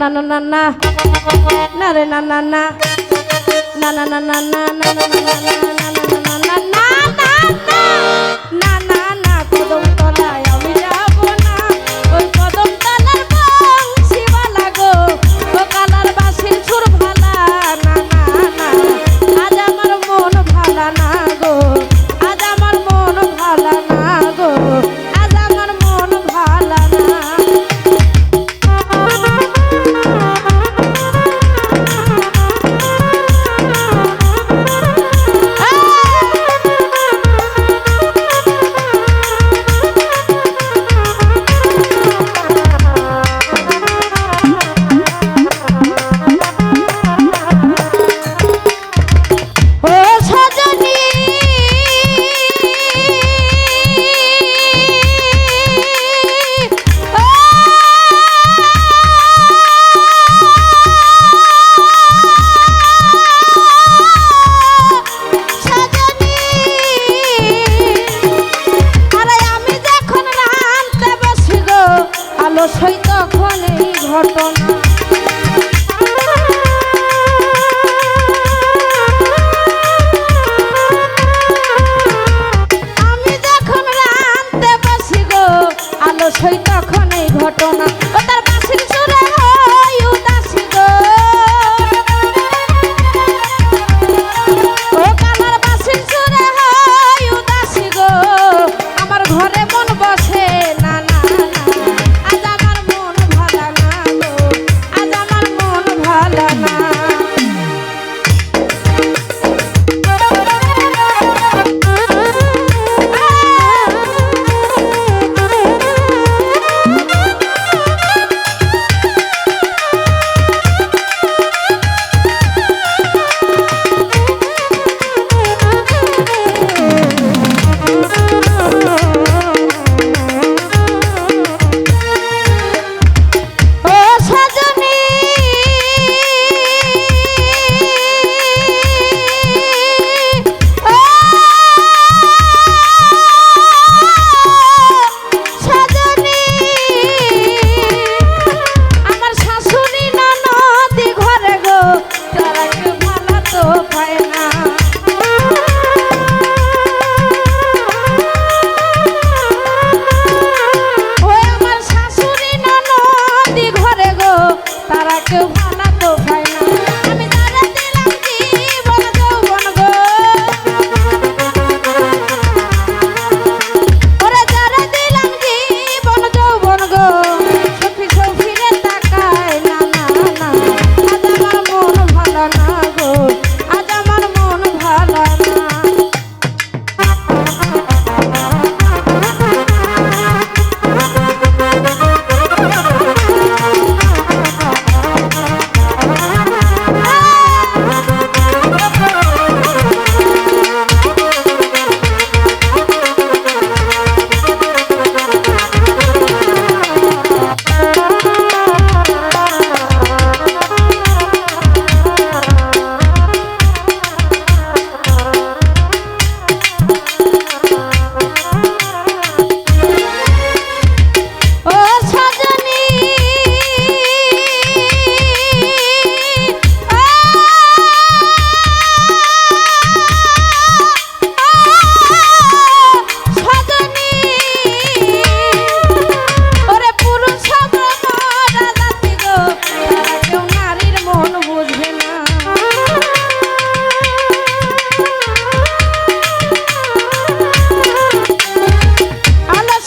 না না না না না রে না না না না না না না না না না না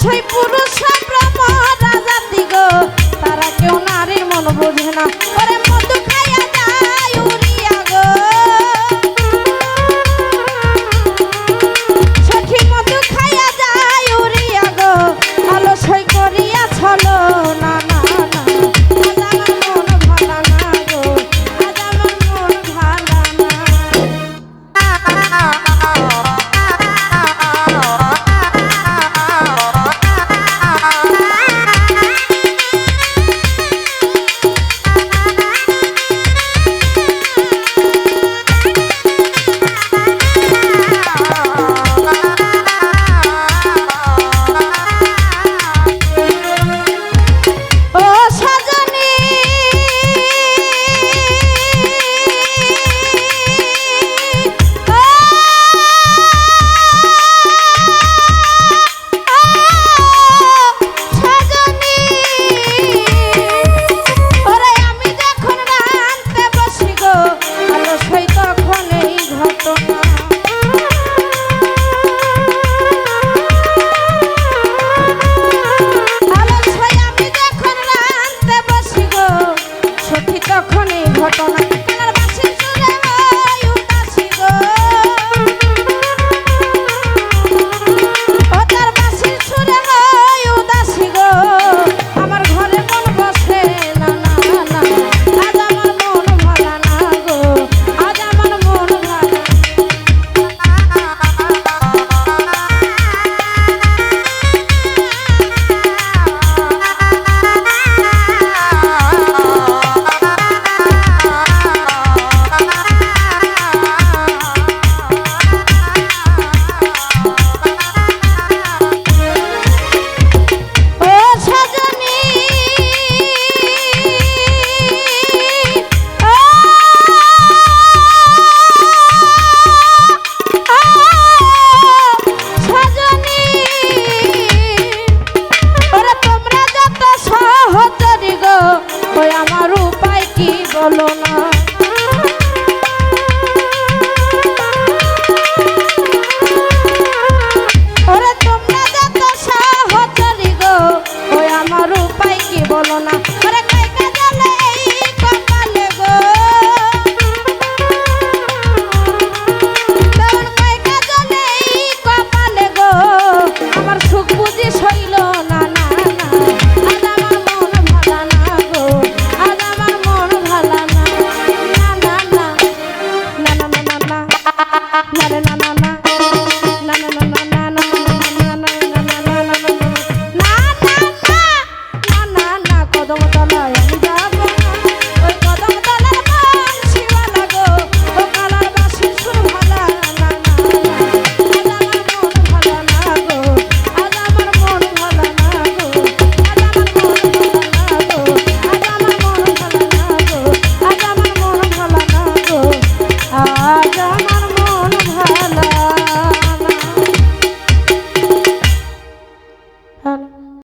সেই পুরুষ